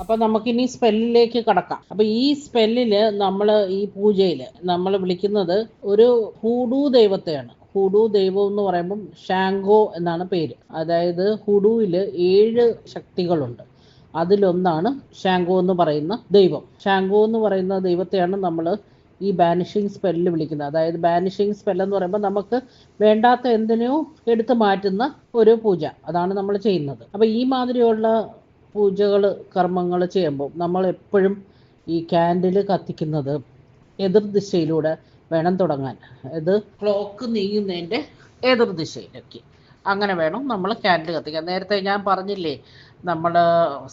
അപ്പൊ നമുക്കിനി സ്പെല്ലിലേക്ക് കടക്കാം. അപ്പൊ ഈ സ്പെല്ലിൽ നമ്മൾ ഈ പൂജയിൽ നമ്മൾ വിളിക്കുന്നത് ഒരു ഹൂഡു ദൈവത്തെയാണ്. ഹുഡു ദൈവം എന്ന് പറയുമ്പം ഷാങ്കോ എന്നാണ് പേര്. അതായത് ഹുഡുവിൽ ഏഴ് ശക്തികളുണ്ട്. അതിലൊന്നാണ് ഷാങ്കോ എന്ന് പറയുന്ന ദൈവം. ഷാങ്കോ എന്ന് പറയുന്ന ദൈവത്തെയാണ് നമ്മൾ ഈ ബാനിഷിങ് സ്പെല്ല് വിളിക്കുന്നത്. അതായത് ബാനിഷിങ് സ്പെൽ എന്ന് പറയുമ്പോൾ നമുക്ക് വേണ്ടാത്ത എന്തിനെയോ എടുത്തു മാറ്റുന്ന ഒരു പൂജ. അതാണ് നമ്മൾ ചെയ്യുന്നത്. അപ്പോൾ ഈ മാതിരിയുള്ള പൂജകൾ കർമ്മങ്ങൾ ചെയ്യുമ്പോൾ നമ്മൾ എപ്പോഴും ഈ ക്യാൻഡിൽ കത്തിക്കുന്നത് എതിർ ദിശയിലൂടെ വേണം തുടങ്ങാൻ. ഇത് ക്ലോക്ക് നീങ്ങുന്നതിന്റെ എതിർ ദിശയിലൊക്കെ. അങ്ങനെ വേണം നമ്മൾ ക്യാൻഡിൽ കത്തിക്കാൻ. നേരത്തെ ഞാൻ പറഞ്ഞില്ലേ നമ്മൾ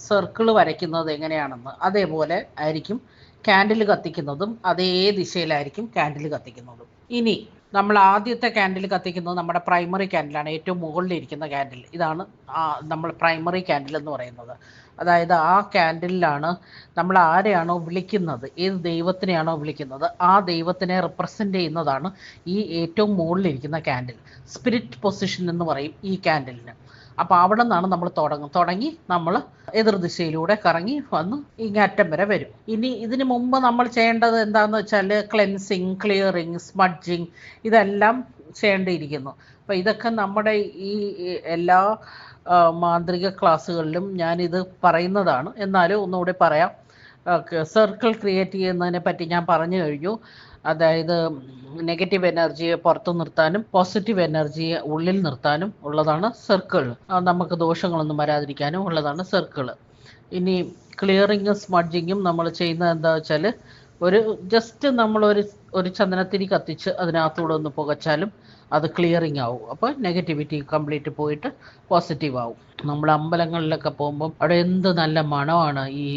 സർക്കിൾ വരയ്ക്കുന്നത് എങ്ങനെയാണെന്ന്. അതേപോലെ ആയിരിക്കും ക്യാൻഡിൽ കത്തിക്കുന്നതും അതേ ദിശയിലായിരിക്കും ക്യാൻഡിൽ കത്തിക്കുന്നതും. ഇനി നമ്മൾ ആദ്യത്തെ ക്യാൻഡിൽ കത്തിക്കുന്നത് നമ്മുടെ പ്രൈമറി ക്യാൻഡിലാണ് ഏറ്റവും മുകളിലിരിക്കുന്ന ക്യാൻഡിൽ ഇതാണ് നമ്മൾ പ്രൈമറി ക്യാൻഡിൽ എന്ന് പറയുന്നത്. അതായത് ആ ക്യാൻഡിലാണ് നമ്മൾ ആരെയാണോ വിളിക്കുന്നത് ഏത് ദൈവത്തിനെയാണോ വിളിക്കുന്നത് ആ ദൈവത്തിനെ റിപ്രസെന്റ് ചെയ്യുന്നതാണ് ഈ ഏറ്റവും മുകളിലിരിക്കുന്ന ക്യാൻഡിൽ സ്പിരിറ്റ് പൊസിഷൻ എന്ന് പറയും ഈ ക്യാൻഡിലിന് അപ്പോൾ അവിടെ നിന്നാണ് നമ്മൾ തുടങ്ങും. തുടങ്ങി നമ്മൾ എതിർദിശയിലൂടെ കറങ്ങി വന്ന് ഇങ്ങറ്റം വരെ വരും. ഇനി ഇതിനു മുമ്പ് നമ്മൾ ചെയ്യേണ്ടത് എന്താണെന്ന് വെച്ചാൽ ക്ലെൻസിങ് ക്ലിയറിങ് സ്മഡ്ജിങ് ഇതെല്ലാം ചെയ്യേണ്ടിയിരിക്കുന്നു. അപ്പോൾ ഇതൊക്കെ നമ്മുടെ ഈ എല്ലാ മാന്ത്രിക ക്ലാസ്സുകളിലും ഞാൻ ഞാനിത് പറയുന്നതാണ്. എന്നാലും ഒന്നുകൂടി പറയാം. സർക്കിൾ ക്രിയേറ്റ് ചെയ്യുന്നതിനെ പറ്റി ഞാൻ പറഞ്ഞു കഴിഞ്ഞു. അതായത് നെഗറ്റീവ് എനർജിയെ പുറത്തു നിർത്താനും പോസിറ്റീവ് എനർജിയെ ഉള്ളിൽ നിർത്താനും ഉള്ളതാണ് സർക്കിൾ നമുക്ക് ദോഷങ്ങളൊന്നും വരാതിരിക്കാനും ഉള്ളതാണ് സർക്കിൾ ഇനി ക്ലിയറിങ്ങും സ്മഡ്ജിങ്ങും നമ്മൾ ചെയ്യുന്നത് എന്താ വെച്ചാൽ ഒരു ജസ്റ്റ് നമ്മളൊരു ഒരു ചന്ദനത്തിരി കത്തിച്ച് അതിനകത്തൂടെ ഒന്ന് പുകച്ചാലും അത് ക്ലിയറിങ് ആവും. അപ്പോൾ നെഗറ്റിവിറ്റി കംപ്ലീറ്റ് പോയിട്ട് പോസിറ്റീവ് ആവും. നമ്മൾ അമ്പലങ്ങളിലൊക്കെ പോകുമ്പം അവിടെ എന്ത് നല്ല മണമാണ് ഈ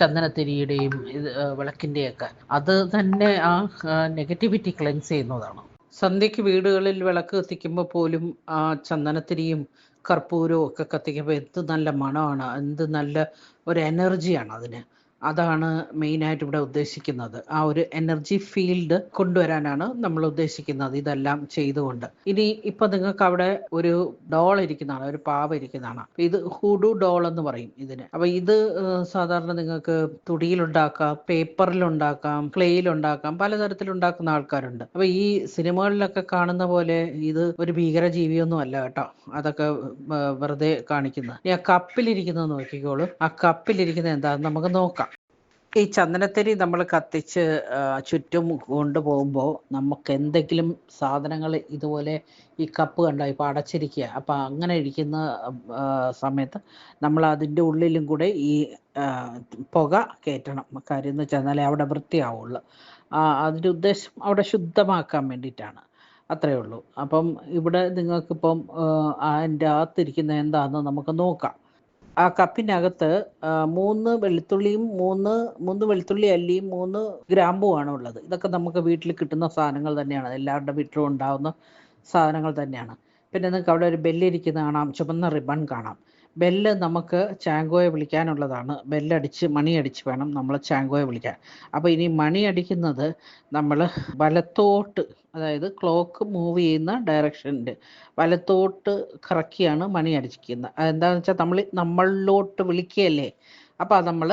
ചന്ദനത്തിരിയുടെയും ഇത് വിളക്കിന്റെയൊക്കെ അത് തന്നെ ആ നെഗറ്റിവിറ്റി ക്ലെൻസ് ചെയ്യുന്നതാണ്. സന്ധ്യയ്ക്ക് വീടുകളിൽ വിളക്ക് കത്തിക്കുമ്പോൾ പോലും ആ ചന്ദനത്തിരിയും കർപ്പൂരവും ഒക്കെ കത്തിക്കുമ്പോൾ എന്ത് നല്ല മണമാണ് എന്ത് നല്ല ഒരു എനർജിയാണ് അതിന്. അതാണ് മെയിനായിട്ട് ഇവിടെ ഉദ്ദേശിക്കുന്നത്. ആ ഒരു എനർജി ഫീൽഡ് കൊണ്ടുവരാനാണ് നമ്മൾ ഉദ്ദേശിക്കുന്നത് ഇതെല്ലാം ചെയ്തുകൊണ്ട്. ഇനി ഇപ്പൊ നിങ്ങൾക്ക് അവിടെ ഒരു ഡോൾ ഇരിക്കുന്നതാണ് ഒരു പാവ ഇരിക്കുന്നതാണ്. ഇത് ഹുഡു ഡോൾ എന്ന് പറയും ഇതിന്. അപ്പൊ ഇത് സാധാരണ നിങ്ങൾക്ക് തുടിയിലുണ്ടാക്കാം പേപ്പറിലുണ്ടാക്കാം ക്ലേയിലുണ്ടാക്കാം പലതരത്തിലുണ്ടാക്കുന്ന ആൾക്കാരുണ്ട്. അപ്പൊ ഈ സിനിമകളിലൊക്കെ കാണുന്ന പോലെ ഇത് ഒരു ഭീകര ജീവിയൊന്നും അല്ല കേട്ടോ. അതൊക്കെ വെറുതെ കാണിക്കുന്നത്. ഇനി ആ കപ്പിലിരിക്കുന്നത് നോക്കിക്കോളൂ. ആ കപ്പിലിരിക്കുന്നത് എന്താ നമുക്ക് നോക്കാം. ഈ ചന്ദനത്തിരി നമ്മൾ കത്തിച്ച് ചുറ്റും കൊണ്ടുപോകുമ്പോൾ നമുക്ക് എന്തെങ്കിലും സാധനങ്ങൾ ഇതുപോലെ ഈ കപ്പ് കണ്ടോ? ഇപ്പോൾ അടച്ചിരിക്കുക അപ്പം അങ്ങനെ ഇരിക്കുന്ന സമയത്ത് നമ്മൾ അതിന്റെ ഉള്ളിലും കൂടെ ഈ പുക കയറ്റണം. കാര്യം എന്ന് വെച്ചാൽ എന്നാലേ അവിടെ വൃത്തിയാവുള്ളൂ. അതിന്റെ ഉദ്ദേശം അവിടെ ശുദ്ധമാക്കാൻ വേണ്ടിയിട്ടാണ്. അത്രയേ ഉള്ളൂ. അപ്പം ഇവിടെ നിങ്ങൾക്കിപ്പം അതിന്റെ അകത്തിരിക്കുന്ന എന്താണെന്ന് നമുക്ക് നോക്കാം. ആ കപ്പിനകത്ത് മൂന്ന് വെളുത്തുള്ളിയും മൂന്ന് മൂന്ന് വെളുത്തുള്ളി അല്ലിയും മൂന്ന് ഗ്രാമ്പുമാണ് ഉള്ളത്. ഇതൊക്കെ നമുക്ക് വീട്ടിൽ കിട്ടുന്ന സാധനങ്ങൾ തന്നെയാണ്. എല്ലാവരുടെ വീട്ടിലും ഉണ്ടാവുന്ന സാധനങ്ങൾ തന്നെയാണ്. പിന്നെ നിങ്ങൾക്ക് അവിടെ ഒരു ബെല്ലിരിക്കുന്ന കാണാം. ചുവന്ന റിബൺ കാണാം. ബെല്ല് നമുക്ക് ചാങ്കോയെ വിളിക്കാനുള്ളതാണ്. ബെല്ലടിച്ച് മണിയടിച്ച് വേണം നമ്മൾ ചാങ്കോയെ വിളിക്കാൻ. അപ്പോൾ ഇനി മണി അടിക്കുന്നത് നമ്മൾ വലത്തോട്ട് അതായത് ക്ലോക്ക് മൂവ് ചെയ്യുന്ന ഡയറക്ഷന്റെ വലത്തോട്ട് കറക്കിയാണ് മണി അടിക്കുന്നത് അതെന്താണെന്ന് വെച്ചാൽ നമ്മൾ നമ്മളിലോട്ട് വിളിക്കുകയല്ലേ? അപ്പോൾ അത് നമ്മൾ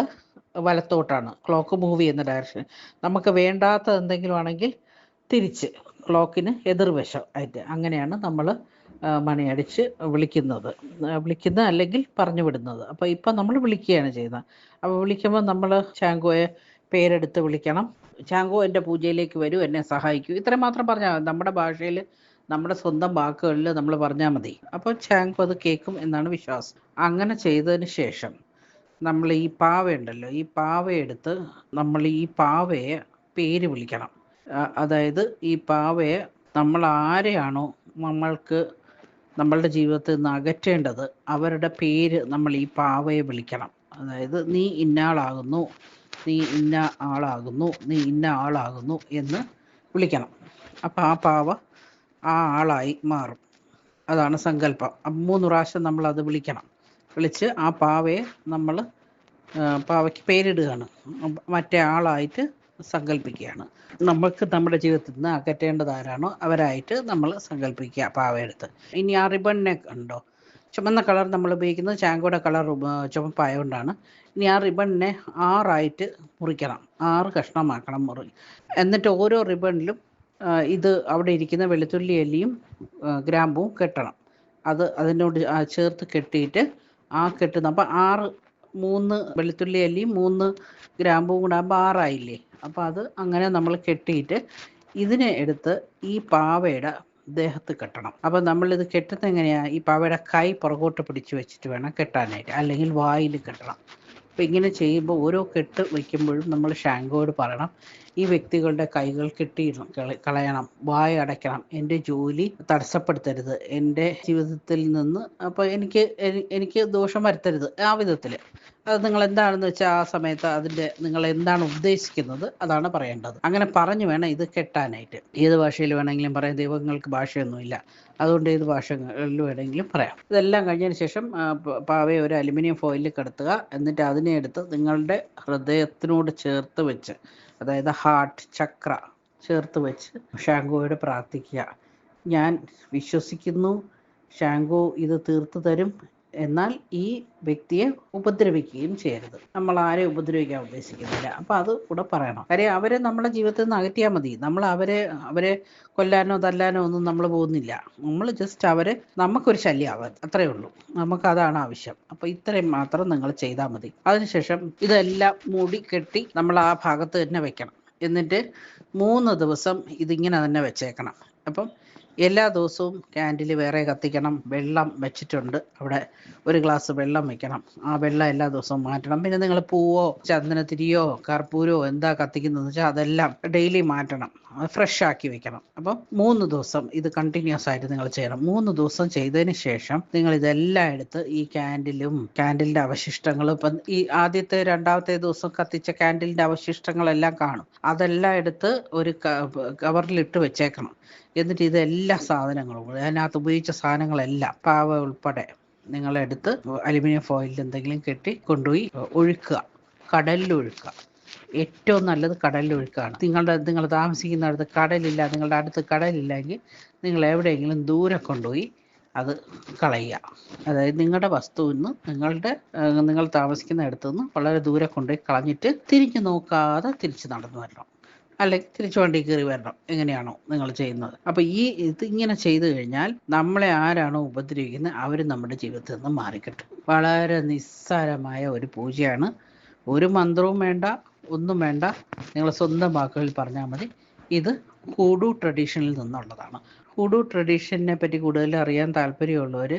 വലത്തോട്ടാണ് ക്ലോക്ക് മൂവ് ചെയ്യുന്ന ഡയറക്ഷൻ. നമുക്ക് വേണ്ടാത്ത എന്തെങ്കിലും ആണെങ്കിൽ തിരിച്ച് ക്ലോക്കിന് എതിർവശം ആയിട്ട് അങ്ങനെയാണ് നമ്മൾ മണിയടിച്ച് വിളിക്കുന്നത്. വിളിക്കുന്ന അല്ലെങ്കിൽ പറഞ്ഞു വിടുന്നത്. അപ്പോൾ ഇപ്പം നമ്മൾ വിളിക്കുകയാണ് ചെയ്യുന്നത്. അപ്പോൾ വിളിക്കുമ്പോൾ നമ്മൾ ചാങ്കോയെ പേരെടുത്ത് വിളിക്കണം. ചാങ്കോ എന്റെ പൂജയിലേക്ക് വരൂ എന്നെ സഹായിക്കൂ. ഇത്രയും മാത്രം പറഞ്ഞാൽ നമ്മുടെ ഭാഷയിൽ നമ്മുടെ സ്വന്തം വാക്കുകളിൽ നമ്മൾ പറഞ്ഞാൽ മതി. അപ്പോൾ ചാങ്കോ അത് കേൾക്കും എന്നാണ് വിശ്വാസം. അങ്ങനെ ചെയ്തതിന് ശേഷം നമ്മൾ ഈ പാവ ഉണ്ടല്ലോ ഈ പാവ എടുത്ത് നമ്മൾ ഈ പാവയെ പേര് വിളിക്കണം. അതായത് ഈ പാവയെ നമ്മൾ ആരെയാണോ നമ്മൾക്ക് നമ്മളുടെ ജീവിതത്തിൽ നിന്ന് അകറ്റേണ്ടത് അവരുടെ പേര് നമ്മൾ ഈ പാവയെ വിളിക്കണം. അതായത് നീ ഇന്നാളാകുന്നു നീ ഇന്ന ആളാകുന്നു നീ ഇന്ന ആളാകുന്നു എന്ന് വിളിക്കണം. അപ്പം ആ പാവ ആ ആളായി മാറും. അതാണ് സങ്കല്പം. മൂന്ന് പ്രാവശ്യം നമ്മൾ അത് വിളിക്കണം. വിളിച്ച് ആ പാവയെ നമ്മൾ പാവയ്ക്ക് പേരിടുകയാണ്. മറ്റേ ആളായിട്ട് സങ്കല്പിക്കുകയാണ് നമുക്ക് നമ്മുടെ ജീവിതത്തിൽ നിന്ന് അകറ്റേണ്ടത് ആരാണോ അവരായിട്ട് നമ്മൾ സങ്കല്പിക്കുക പാവയെടുത്ത്. ഇനി ആ റിബണിനെ കണ്ടോ? ചുമന്ന കളർ നമ്മൾ ഉപയോഗിക്കുന്നത് ചാങ്കോടെ കളർ ചുമപ്പായതുകൊണ്ടാണ്. ഇനി ആ റിബണിനെ ആറായിട്ട് മുറിക്കണം. ആറ് കഷ്ണമാക്കണം മുറി. എന്നിട്ട് ഓരോ റിബണിലും ഇത് അവിടെ ഇരിക്കുന്ന വെളുത്തുള്ളി അല്ലിയും ആ, ഗ്രാമ്പും കെട്ടണം. അത് അതിനോട് ചേർത്ത് കെട്ടിയിട്ട് ആ കെട്ടുന്ന അപ്പം ആറ് മൂന്ന് വെളുത്തുള്ളി അല്ലി മൂന്ന് ഗ്രാമ്പും കൂടെ ആറായില്ലേ? അപ്പോൾ അത് അങ്ങനെ നമ്മൾ കെട്ടിയിട്ട് ഇതിനെ എടുത്ത് ഈ പാവയുടെ ദേഹത്ത് കെട്ടണം. അപ്പം നമ്മളിത് കെട്ടുന്നത് എങ്ങനെയാണ് ഈ പാവയുടെ കൈ പുറകോട്ട് പിടിച്ചു വെച്ചിട്ട് വേണം കെട്ടാനായിട്ട്. അല്ലെങ്കിൽ വായിൽ കെട്ടണം. അപ്പം ഇങ്ങനെ ചെയ്യുമ്പോൾ ഓരോ കെട്ട് വയ്ക്കുമ്പോഴും നമ്മൾ ഷാങ്കോട് പറയണം ഈ വ്യക്തികളുടെ കൈകൾ കെട്ടിയിടണം കള- കളയണം വായ അടയ്ക്കണം എന്റെ ജോലി തടസ്സപ്പെടുത്തരുത് എന്റെ ജീവിതത്തിൽ നിന്ന് അപ്പോൾ എനിക്ക് എനിക്ക് ദോഷം വരുത്തരുത് ആ വിധത്തിൽ അത് നിങ്ങൾ എന്താണെന്ന് വെച്ചാൽ ആ സമയത്ത് അതിന്റെ നിങ്ങൾ എന്താണ് ഉദ്ദേശിക്കുന്നത് അതാണ് പറയേണ്ടത്. അങ്ങനെ പറഞ്ഞു വേണം ഇത് കെട്ടാനായിട്ട്. ഏത് ഭാഷയിൽ വേണമെങ്കിലും പറയാം ദൈവങ്ങൾക്ക് ഭാഷയൊന്നുമില്ല. അതുകൊണ്ട് ഏത് ഭാഷകളിൽ വേണമെങ്കിലും പറയാം. ഇതെല്ലാം കഴിഞ്ഞതിന് ശേഷം പാവയെ ഒരു അലുമിനിയം ഫോയിലിൽ കിടത്തുക. എന്നിട്ട് അതിനെ എടുത്ത് നിങ്ങളുടെ ഹൃദയത്തിനോട് ചേർത്ത് വെച്ച് അതായത് ഹാർട്ട് ചക്ര ചേർത്ത് വെച്ച് ഷാങ്കോയോട് പ്രാർത്ഥിക്കുക. ഞാൻ വിശ്വസിക്കുന്നു. ഷാങ്കോ ഇത് തീർത്തു തരും. എന്നാൽ ഈ വ്യക്തിയെ ഉപദ്രവിക്കുകയും ചെയ്യരുത്. നമ്മൾ ആരെ ഉപദ്രവിക്കാൻ ഉദ്ദേശിക്കുന്നില്ല. അപ്പോൾ അത് കൂടെ പറയണം. കാര്യം അവരെ നമ്മുടെ ജീവിതത്തിൽ നിന്ന് അകറ്റിയാൽ മതി. നമ്മൾ അവരെ അവരെ കൊല്ലാനോ തല്ലാനോ ഒന്നും നമ്മൾ പോകുന്നില്ല. നമ്മൾ ജസ്റ്റ് അവരെ നമുക്കൊരു ശല്യമാവാൻ അത്രയേ ഉള്ളൂ. നമുക്ക് അതാണ് ആവശ്യം. അപ്പോൾ ഇത്രയും മാത്രം നിങ്ങൾ ചെയ്താൽ മതി. അതിനുശേഷം ഇതെല്ലാം മൂടി കെട്ടി നമ്മൾ ആ ഭാഗത്ത് തന്നെ വെക്കണം. എന്നിട്ട് മൂന്ന് ദിവസം ഇതിങ്ങനെ തന്നെ വെച്ചേക്കണം. അപ്പം എല്ലാ ദിവസവും ക്യാൻഡിൽ വേറെ കത്തിക്കണം. വെള്ളം വെച്ചിട്ടുണ്ട്. അവിടെ ഒരു ഗ്ലാസ് വെള്ളം വെക്കണം. ആ വെള്ളം എല്ലാ ദിവസവും മാറ്റണം. പിന്നെ നിങ്ങൾ പൂവോ ചന്ദനത്തിരിയോ കർപ്പൂരോ എന്താ കത്തിക്കുന്നതെന്ന് വെച്ചാൽ അതെല്ലാം ഡെയിലി മാറ്റണം. ഫ്രഷ് ആക്കി വെക്കണം. അപ്പം മൂന്ന് ദിവസം ഇത് കണ്ടിന്യൂസ് ആയിട്ട് നിങ്ങൾ ചെയ്യണം. മൂന്ന് ദിവസം ചെയ്തതിന് ശേഷം നിങ്ങൾ ഇതെല്ലാം എടുത്ത് ഈ ക്യാൻഡിലും ക്യാൻഡിലിന്റെ അവശിഷ്ടങ്ങളും ഇപ്പം ഈ ആദ്യത്തെ രണ്ടാമത്തെ ദിവസം കത്തിച്ച ക്യാൻഡിലിന്റെ അവശിഷ്ടങ്ങളെല്ലാം കാണും. അതെല്ലാം എടുത്ത് ഒരു കവറിലിട്ട് വെച്ചേക്കണം. എന്നിട്ട് ഇതെല്ലാ സാധനങ്ങളും. അതിനകത്ത് ഉപയോഗിച്ച സാധനങ്ങളെല്ലാം പാവ ഉൾപ്പെടെ നിങ്ങളെടുത്ത് അലുമിനിയം ഫോയിലിൽ എന്തെങ്കിലും കെട്ടി കൊണ്ടുപോയി ഒഴുക്കുക. കടലിൽ ഒഴുക്കുക. ഏറ്റവും നല്ലത് കടലിൽ ഒഴുക്കാണ്. നിങ്ങളുടെ നിങ്ങൾ താമസിക്കുന്ന താമസിക്കുന്നിടത്ത് കടലില്ല നിങ്ങളുടെ അടുത്ത് കടലില്ലെങ്കിൽ നിങ്ങൾ എവിടെയെങ്കിലും ദൂരെ കൊണ്ടുപോയി അത് കളയുക. അതായത് നിങ്ങളുടെ വസ്തുവിൽ നിന്ന് നിങ്ങളുടെ നിങ്ങൾ താമസിക്കുന്ന ഇടത്തു നിന്ന് വളരെ ദൂരെ കൊണ്ടുപോയി കളഞ്ഞിട്ട് തിരിഞ്ഞു നോക്കാതെ തിരിച്ച് നടന്നു വരണം. അല്ലെങ്കിൽ തിരിച്ചു വണ്ടി കയറി വരണം. എങ്ങനെയാണോ നിങ്ങൾ ചെയ്യുന്നത്. അപ്പൊ ഈ ഇത് ഇങ്ങനെ ചെയ്തു കഴിഞ്ഞാൽ നമ്മളെ ആരാണോ ഉപദ്രവിക്കുന്നത് അവർ നമ്മുടെ ജീവിതത്തിൽ നിന്ന് മാറിക്കിട്ടും. വളരെ നിസ്സാരമായ ഒരു പൂജയാണ്. ഒരു മന്ത്രവും വേണ്ട ഒന്നും വേണ്ട. നിങ്ങൾ സ്വന്തം വാക്കുകളിൽ പറഞ്ഞാൽ മതി. ഇത് കൂടു ട്രഡീഷനിൽ നിന്നുള്ളതാണ്. ഹൂഡു ട്രഡീഷനെ പറ്റി കൂടുതൽ അറിയാൻ താല്പര്യമുള്ളവർ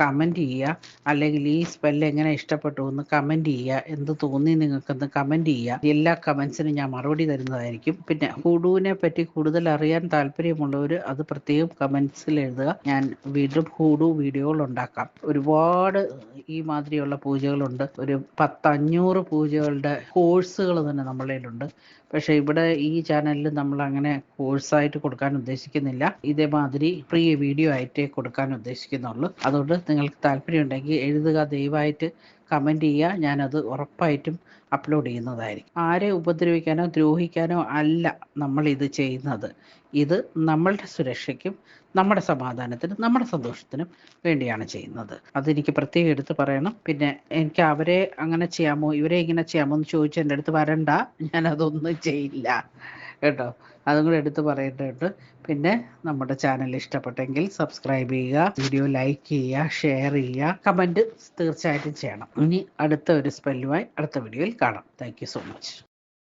കമന്റ് ചെയ്യുക. അല്ലെങ്കിൽ ഈ സ്പെല്ല് എങ്ങനെ ഇഷ്ടപ്പെട്ടു എന്ന് കമന്റ് ചെയ്യുക. എന്ത് തോന്നി നിങ്ങൾക്കെന്ന് കമന്റ് ചെയ്യുക. എല്ലാ കമൻസിനും ഞാൻ മറുപടി തരുന്നതായിരിക്കും. പിന്നെ ഹുഡുവിനെ പറ്റി കൂടുതൽ അറിയാൻ താല്പര്യമുള്ളവർ അത് പ്രത്യേകം കമൻസിൽ എഴുതുക. ഞാൻ വീണ്ടും ഹുഡു വീഡിയോകൾ ഉണ്ടാക്കാം. ഒരുപാട് ഈ മാതിരിയുള്ള പൂജകളുണ്ട്. ഒരു പത്തഞ്ഞൂറ് പൂജകളുടെ കോഴ്സുകൾ തന്നെ നമ്മളുടെ പക്ഷേ ഇവിടെ ഈ ചാനലിൽ നമ്മൾ അങ്ങനെ കോഴ്സായിട്ട് കൊടുക്കാൻ ഉദ്ദേശിക്കുന്നില്ല. ഇതേമാതിരി ഫ്രീ വീഡിയോ ആയിട്ടേ കൊടുക്കാൻ ഉദ്ദേശിക്കുന്നുള്ളൂ. അതുകൊണ്ട് നിങ്ങൾക്ക് താല്പര്യമുണ്ടെങ്കിൽ എഴുതുക ദയവായിട്ട് കമന്റ് ചെയ്യുക. ഞാനത് ഉറപ്പായിട്ടും അപ്ലോഡ് ചെയ്യുന്നതായിരിക്കും. ആരെ ഉപദ്രവിക്കാനോ ദ്രോഹിക്കാനോ അല്ല നമ്മൾ ഇത് ചെയ്യുന്നത്. ഇത് നമ്മളുടെ സുരക്ഷയ്ക്കും നമ്മുടെ സമാധാനത്തിനും നമ്മുടെ സന്തോഷത്തിനും വേണ്ടിയാണ് ചെയ്യുന്നത്. അതെനിക്ക് പ്രത്യേകം എടുത്ത് പറയണം. പിന്നെ എനിക്ക് അവരെ അങ്ങനെ ചെയ്യാമോ ഇവരെ ഇങ്ങനെ ചെയ്യാമോ എന്ന് ചോദിച്ചാൽ എന്റെ അടുത്ത് വരണ്ട. ഞാനതൊന്നും ചെയ്യില്ല. കേട്ടോ. അതും കൂടെ എടുത്ത് പറയേണ്ടതുണ്ട്. പിന്നെ നമ്മുടെ ചാനൽ ഇഷ്ടപ്പെട്ടെങ്കിൽ സബ്സ്ക്രൈബ് ചെയ്യുക വീഡിയോ ലൈക്ക് ചെയ്യുക ഷെയർ ചെയ്യുക കമന്റ് തീർച്ചയായിട്ടും ചെയ്യണം. ഇനി അടുത്ത ഒരു സ്പെല്ലുമായി അടുത്ത വീഡിയോയിൽ കാണാം. Thank so much